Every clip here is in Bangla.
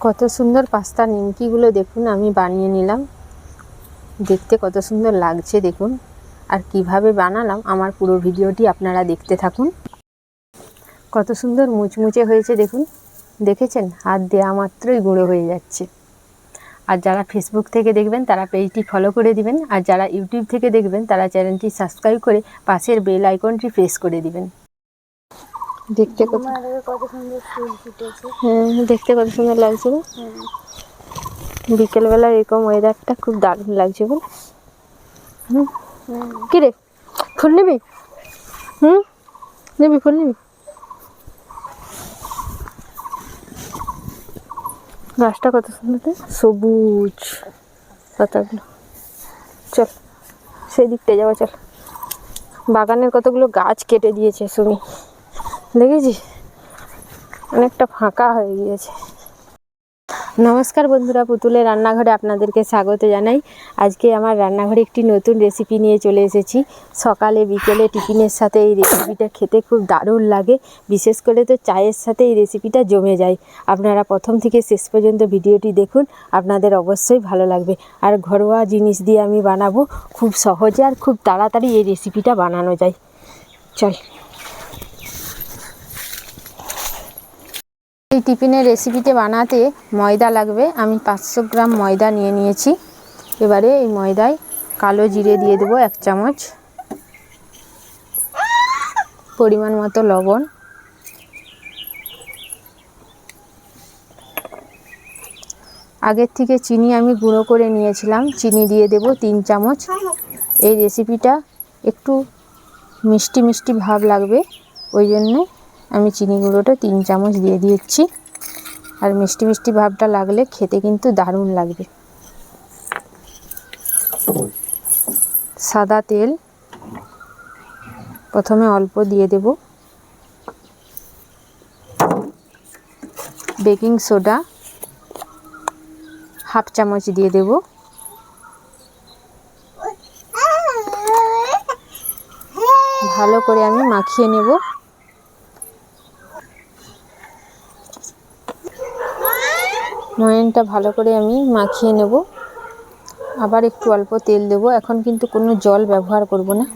কত সুন্দর পাস্তা নিমকিগুলো দেখুন, আমি বানিয়ে নিলাম। দেখতে কত সুন্দর লাগছে দেখুন। আর কীভাবে বানালাম, আমার পুরো ভিডিওটি আপনারা দেখতে থাকুন। কত সুন্দর মুচমুচে হয়েছে দেখুন। দেখেছেন? হাত দেওয়া মাত্রই গুঁড়ো হয়ে যাচ্ছে। আর যারা ফেসবুক থেকে দেখবেন, তারা পেজটি ফলো করে দিবেন। আর যারা ইউটিউব থেকে দেখবেন, তারা চ্যানেলটি সাবস্ক্রাইব করে পাশের বেল আইকনটি প্রেস করে দিবেন। দেখতে কত সুন্দর ফুল ফুটেছে? হ্যাঁ দেখতে কত সুন্দর লাগছে না হ্যাঁ। বিকেলবেলা এরকম ওয়েদারটা খুব দারুণ লাগছে বল হুম। কি রে? ফুল নিবি? হুম? নিবি ফুল নিবি? গাছটা কত সুন্দর সবুজ। পাতাগুলো। চল সেই দিকটা যাওয়া চল। বাগানের কতগুলো গাছ কেটে দিয়েছে সুমি। দেখেছিস অনেকটা ফাঁকা হয়ে গিয়েছে। নমস্কার বন্ধুরা, পুতুলের রান্নাঘরে আপনাদেরকে স্বাগত জানাই। আজকে আমার রান্নাঘরে একটি নতুন রেসিপি নিয়ে চলে এসেছি। সকালে, বিকেলে টিফিনের সাথে এই রেসিপিটা খেতে খুব দারুণ লাগে। বিশেষ করে তো চায়ের সাথে এই রেসিপিটা জমে যায়। আপনারা প্রথম থেকে শেষ পর্যন্ত ভিডিওটি দেখুন, আপনাদের অবশ্যই ভালো লাগবে। আর ঘরোয়া জিনিস দিয়ে আমি বানাবো। খুব সহজে আর খুব তাড়াতাড়ি এই রেসিপিটা বানানো যায়। চল। এই টিফিনের রেসিপিটি বানাতে ময়দা লাগবে। আমি পাঁচশো গ্রাম ময়দা নিয়ে নিয়েছি। এবারে এই ময়দায় কালো জিরে দিয়ে দেবো এক চামচ। পরিমাণ মতো লবণ। আগের থেকে চিনি আমি গুঁড়ো করে নিয়েছিলাম। চিনি দিয়ে দেব তিন চামচ। এই রেসিপিটা একটু মিষ্টি মিষ্টি ভাব লাগবে। ওই জন্যে আমি চিনি গুঁড়োটা তিন চামচ দিয়ে দিচ্ছি আর মিষ্টি মিষ্টি ভাবটা লাগলে খেতে কিন্তু দারুণ লাগবে। সাদা তেল প্রথমে অল্প দিয়ে দেব। বেকিং সোডা হাফ চামচ দিয়ে দেব। ভালো করে আমি মাখিয়ে নেব। ময়ানটা ভালো করে আমি মাখিয়ে নেব। আবার একটু অল্প তেল দেব। এখন কিন্তু কোনো জল ব্যবহার করব না।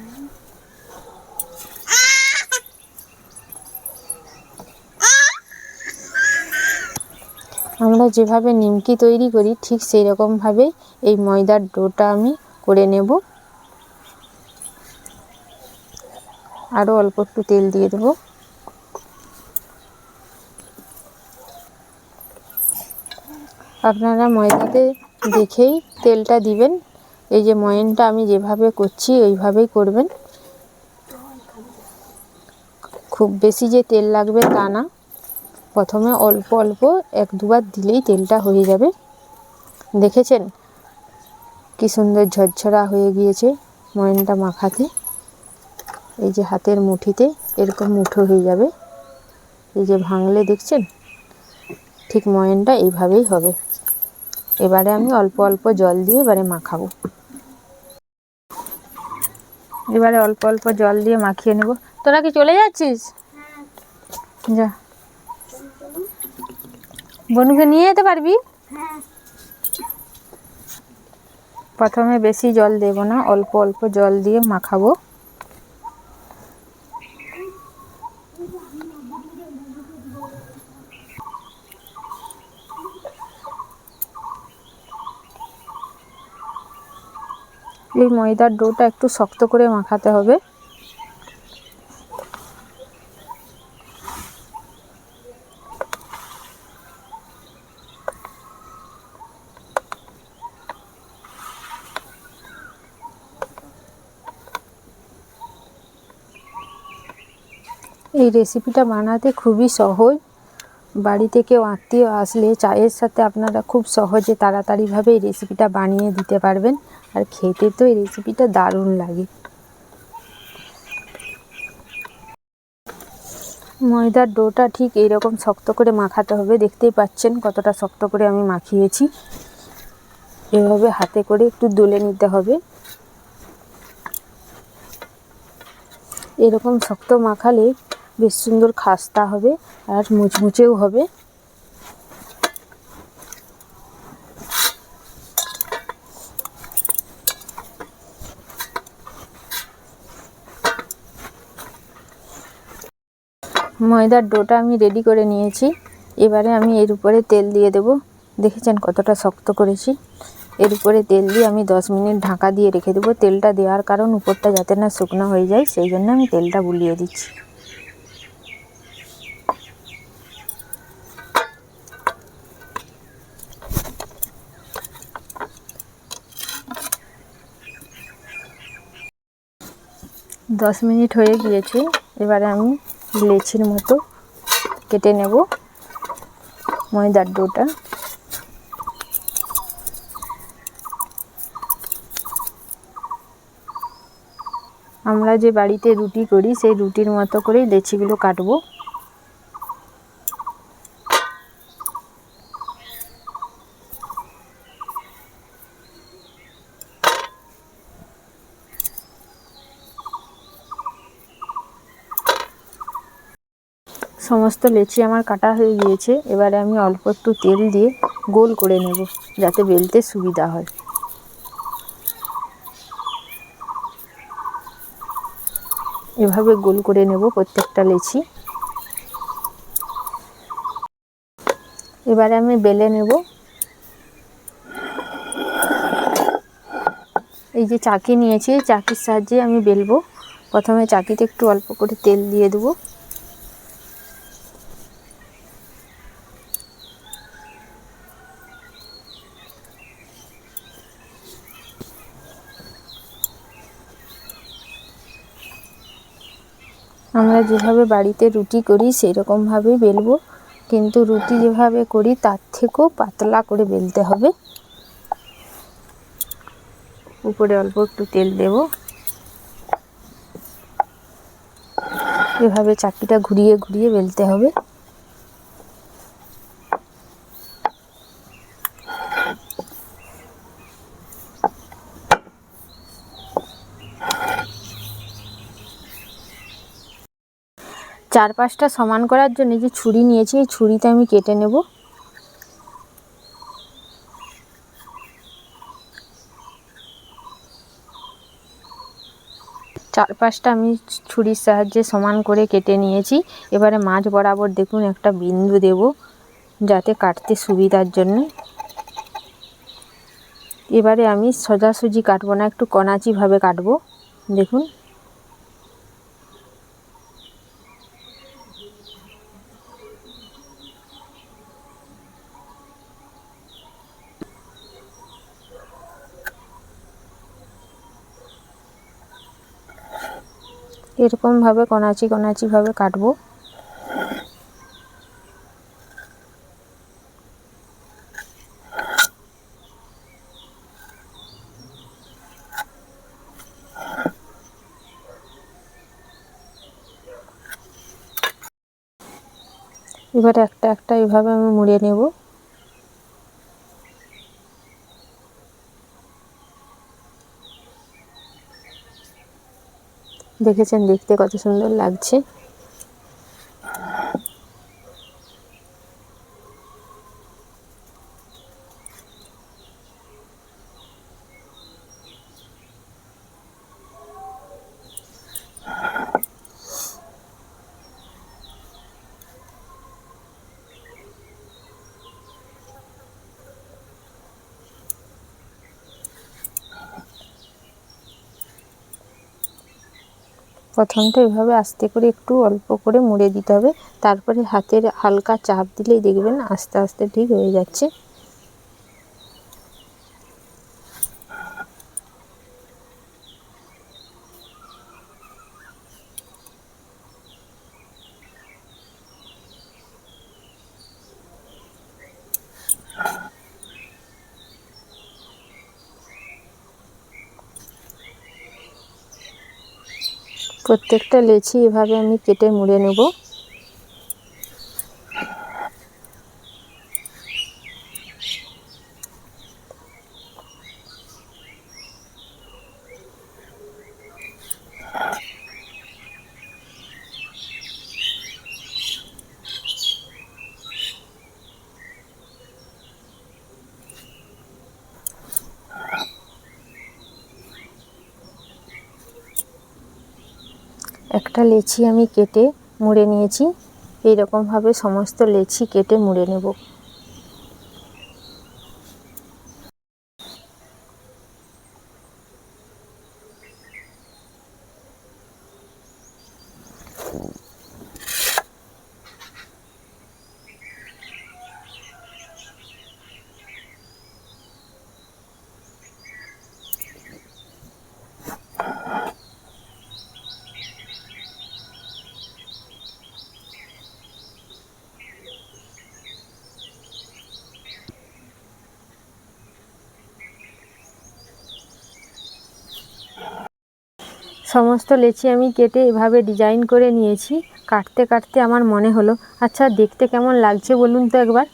আমরা যেভাবে নিমকি তৈরি করি, ঠিক সেই রকমভাবে এই ময়দার ডোটা আমি করে নেব। আরও অল্প একটু তেল দিয়ে দেবো। আপনারা ময়দাতে দেখেই তেলটা দিবেন। এই যে ময়নটা আমি যেভাবে করছি ওইভাবেই করবেন। খুব বেশি যে তেল লাগবে তা না। প্রথমে অল্প অল্প এক দুবার দিলেই তেলটা হয়ে যাবে। দেখেছেন? কি সুন্দর ঝরঝরা হয়ে গিয়েছে ময়নটা মাখাতে। এই যে হাতের মুঠিতে এরকম মুঠো হয়ে যাবে। এই যে ভাঙলে দেখছেন? ঠিক ময়নটা এইভাবেই হবে। এবারে আমি অল্প অল্প জল দিয়ে এবারে মাখাবো। এবারে অল্প অল্প জল দিয়ে মাখিয়ে নেব। তোরা কি চলে যাচ্ছিস? যা। বনুকে নিয়ে যেতে পারবি? প্রথমে বেশি জল দেব না, অল্প অল্প জল দিয়ে মাখাবো। এই ময়দার ডোটা একটু শক্ত করে মাখাতে হবে। এই রেসিপিটা বানাতে খুবই সহজ। বাড়িতে কেউ আত্মীয় আসলে চায়ের সাথে আপনারা খুব সহজে তাড়াতাড়িভাবে এই রেসিপিটা বানিয়ে দিতে পারবেন। আর খেতে তো এই রেসিপিটা দারুণ লাগে। ময়দার ডোটা ঠিক এইরকম শক্ত করে মাখাতে হবে, দেখতেই পাচ্ছেন কতটা শক্ত করে আমি মাখিয়েছি। এভাবে হাতে করে একটু দুলে নিতে হবে। এরকম শক্ত মাখালে বেশ সুন্দর খাস্তা হবে আর মুচমুচেও হবে। ময়দার ডোটা আমি রেডি করে নিয়েছি। এবারে আমি এর উপরে তেল দিয়ে দেব। দেখেছেন কতটা শক্ত করেছি? এর উপরে তেল দিয়ে আমি দশ মিনিট ঢাকা দিয়ে রেখে দেবো। তেলটা দেওয়ার কারণ উপরটা যাতে না শুকনো হয়ে যায়, সেই জন্য আমি তেলটা বুলিয়ে দিচ্ছি। দশ মিনিট হয়ে গিয়েছে। এবারে আমি লেচির মতো কেটে নেব ময়দার ডোটা। আমরা যে বাড়িতে রুটি করি, সেই রুটির মতো করেই লেচিগুলো কাটবো। সমস্ত লেচি আমার কাটা হয়ে গিয়েছে, এবারে আমি অল্প একটু তেল দিয়ে গোল করে নেব, যাতে বেলতে সুবিধা হয়। এভাবে গোল করে নেব প্রত্যেকটা লেচি। এবারে আমি বেলে নেব। এই যে চাকি নিয়েছি চাকির সাহায্যে আমি বেলবো। প্রথমে চাকিতে একটু অল্প করে তেল দিয়ে দেবো। আমরা যেভাবে বাড়িতে রুটি করি সেই রকমভাবেই বেলবো। কিন্তু রুটি যেভাবে করি, তার থেকেও পাতলা করে বেলতে হবে। উপরে অল্প একটু তেল দেব। এভাবে চাকরিটা ঘুরিয়ে ঘুরিয়ে বেলতে হবে। চার পাঁচটা সমান করার জন্য যে ছুরি নিয়েছি, এই ছুরিতে আমি কেটে নেব। চার পাঁচটা আমি ছুরির সাহায্যে সমান করে কেটে নিয়েছি। এবারে মাছ বরাবর দেখুন একটা বিন্দু দেব, যাতে কাটতে সুবিধার জন্য। এবারে আমি সোজাসুজি কাটবো না, একটু কনাচিভাবে কাটবো। দেখুন। এরকমভাবে কনাচি কনাচিভাবে কাটবো। এবারে একটা একটা এইভাবে আমি মুড়ে নেব। দেখেছেন দেখতে কত সুন্দর লাগছে। প্রথমটা এভাবে আস্তে করে একটু অল্প করে মুড়ে দিতে হবে। তারপরে হাতের হালকা চাপ দিলেই দেখবেন আস্তে আস্তে ঠিক হয়ে যাচ্ছে। প্রত্যেকটা লেচি এভাবে আমি কেটে মুড়ে নেব। একটা লেচি আমি কেটে মুড়ে নিয়েছি। এইরকমভাবে সমস্ত লেচি কেটে মুড়ে নেব। সমস্ত লেচি আমি কেটে এভাবে ডিজাইন করে নিয়েছি। কাটতে কাটতে আমার মনে হলো আচ্ছা দেখতে কেমন লাগছে বলুন তো একবার?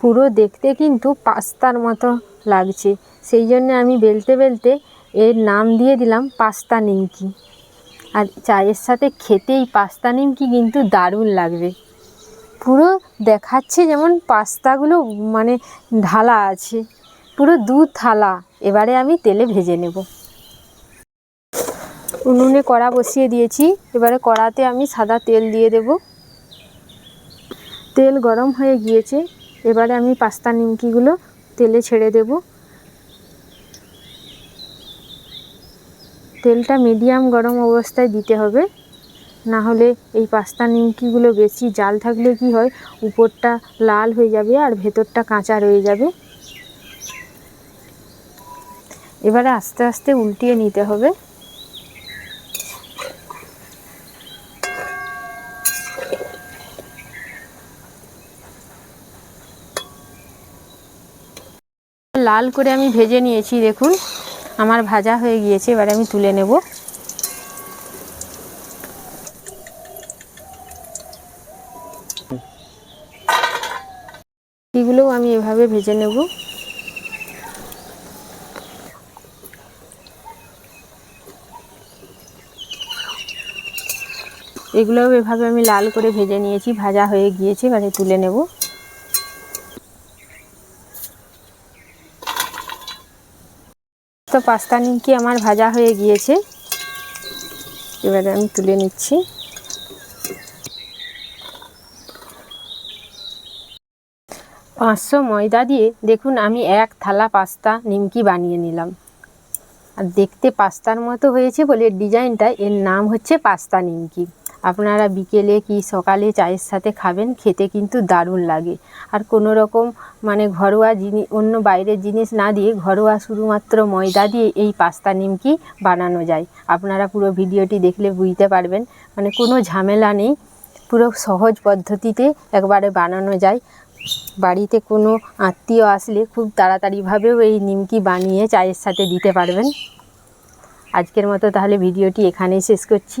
পুরো দেখতে কিন্তু পাস্তার মতো লাগছে। সেই জন্য আমি বেলতে বেলতে এর নাম দিয়ে দিলাম পাস্তা নিমকি। আর চায়ের সাথে খেতেই পাস্তা নিমকি কিন্তু দারুণ লাগবে। পুরো দেখাচ্ছে যেমন পাস্তাগুলো মানে ঢালা আছে। পুরো দু থালা। এবারে আমি তেলে ভেজে নেব। উনুনে কড়া বসিয়ে দিয়েছি। এবারে কড়াতে আমি সাদা তেল দিয়ে দেব। তেল গরম হয়ে গিয়েছে। এবারে আমি পাস্তা নিমকিগুলো তেলে ছেড়ে দেব। তেলটা মিডিয়াম গরম অবস্থায় দিতে হবে। না হলে এই পাস্তা নিমকিগুলো বেশি জাল থাকলে কি হয়? উপরটা লাল হয়ে যাবে আর ভেতরটা কাঁচা রয়ে যাবে। এবারে আস্তে আস্তে উল্টিয়ে নিতে হবে। লাল করে আমি ভেজে নিয়েছি, দেখুন। আমার ভাজা হয়ে গিয়েছে, এবারে আমি তুলে নেব। এগুলোও আমি এভাবে ভেজে নেব। এগুলোও এভাবে আমি লাল করে ভেজে নিয়েছি, ভাজা হয়ে গিয়েছে, এবারে তুলে নেব। তো পাস্তা নিমকি আমার ভাজা হয়ে গিয়েছে, এবারে আমি তুলে নিচ্ছি। পাঁচশো ময়দা দিয়ে দেখুন, আমি এক থালা পাস্তা নিমকি বানিয়ে নিলাম। আর দেখতে পাস্তার মতো হয়েছে বলে ডিজাইনটা, এর নাম হচ্ছে পাস্তা নিমকি। আপনারা বিকেলে কি সকালে চায়ের সাথে খাবেন? খেতে কিন্তু দারুণ লাগে। আর কোনো রকম মানে ঘরোয়া জিনিস অন্য বাইরের জিনিস না দিয়ে ঘরোয়া শুধুমাত্র ময়দা দিয়ে এই পাস্তা নিমকি বানানো যায়। আপনারা পুরো ভিডিওটি দেখলে বুঝতে পারবেন। মানে কোনো ঝামেলা নেই। পুরো সহজ পদ্ধতিতে একবারে বানানো যায়। বাড়িতে কোনো আত্মীয় আসলে খুব তাড়াতাড়িভাবেও এই নিমকি বানিয়ে চায়ের সাথে দিতে পারবেন। আজকের মতো তাহলে ভিডিওটি এখানেই শেষ করছি।